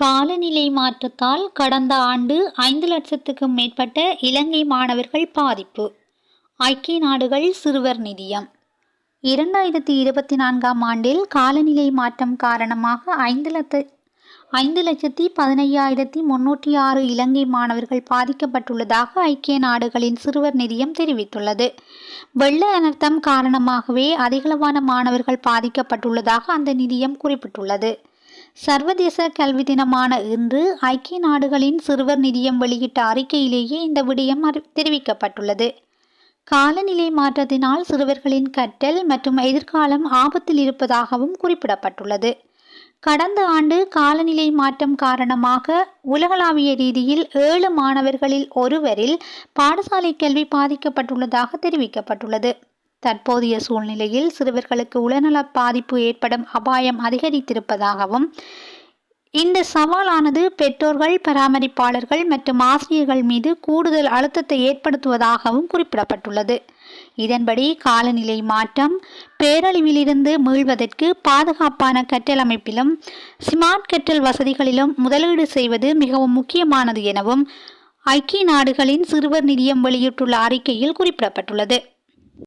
காலநிலை மாற்றத்தால் கடந்த ஆண்டு ஐந்து லட்சத்துக்கும் மேற்பட்ட இலங்கை மாணவர்கள் பாதிப்பு. ஐக்கிய நாடுகள் சிறுவர் நிதியம். இரண்டாயிரத்தி இருபத்தி நான்காம் ஆண்டில் காலநிலை மாற்றம் காரணமாக ஐந்து லட்ச ஐந்து லட்சத்தி பதினையாயிரத்தி முன்னூற்றி ஆறு இலங்கை மாணவர்கள் பாதிக்கப்பட்டுள்ளதாக ஐக்கிய நாடுகளின் சிறுவர் நிதியம் தெரிவித்துள்ளது. வெள்ள அனர்த்தம் காரணமாகவே அதிகளவான மாணவர்கள் பாதிக்கப்பட்டுள்ளதாக அந்த நிதியம் குறிப்பிட்டுள்ளது. சர்வதேச கல்வி தினமான இன்று ஐக்கிய நாடுகளின் சிறுவர் நிதியம் வெளியிட்ட அறிக்கையிலேயே இந்த விடயம் அறி தெரிவிக்கப்பட்டுள்ளது. காலநிலை மாற்றத்தினால் சிறுவர்களின் கற்றல் மற்றும் எதிர்காலம் ஆபத்தில் இருப்பதாகவும் குறிப்பிடப்பட்டுள்ளது. கடந்த ஆண்டு காலநிலை மாற்றம் காரணமாக உலகளாவிய ரீதியில் ஏழு மாணவர்களில் ஒருவரில் பாடசாலை கல்வி பாதிக்கப்பட்டுள்ளதாக தெரிவிக்கப்பட்டுள்ளது. தற்போதைய சூழ்நிலையில் சிறுவர்களுக்கு உடல்நல பாதிப்பு ஏற்படும் அபாயம் அதிகரித்திருப்பதாகவும் இந்த சவாலானது பெற்றோர்கள் பராமரிப்பாளர்கள் மற்றும் ஆசிரியர்கள் மீது கூடுதல் அழுத்தத்தை ஏற்படுத்துவதாகவும் குறிப்பிடப்பட்டுள்ளது. இதன்படி காலநிலை மாற்றம் பேரழிவிலிருந்து மீள்வதற்கு பாதுகாப்பான கற்றல் அமைப்பிலும் ஸ்மார்ட் கற்றல் வசதிகளிலும் முதலீடு செய்வது மிகவும் முக்கியமானது எனவும் ஐக்கிய நாடுகளின் சிறுவர் நிதியம் வெளியிட்டுள்ள அறிக்கையில் குறிப்பிடப்பட்டுள்ளது.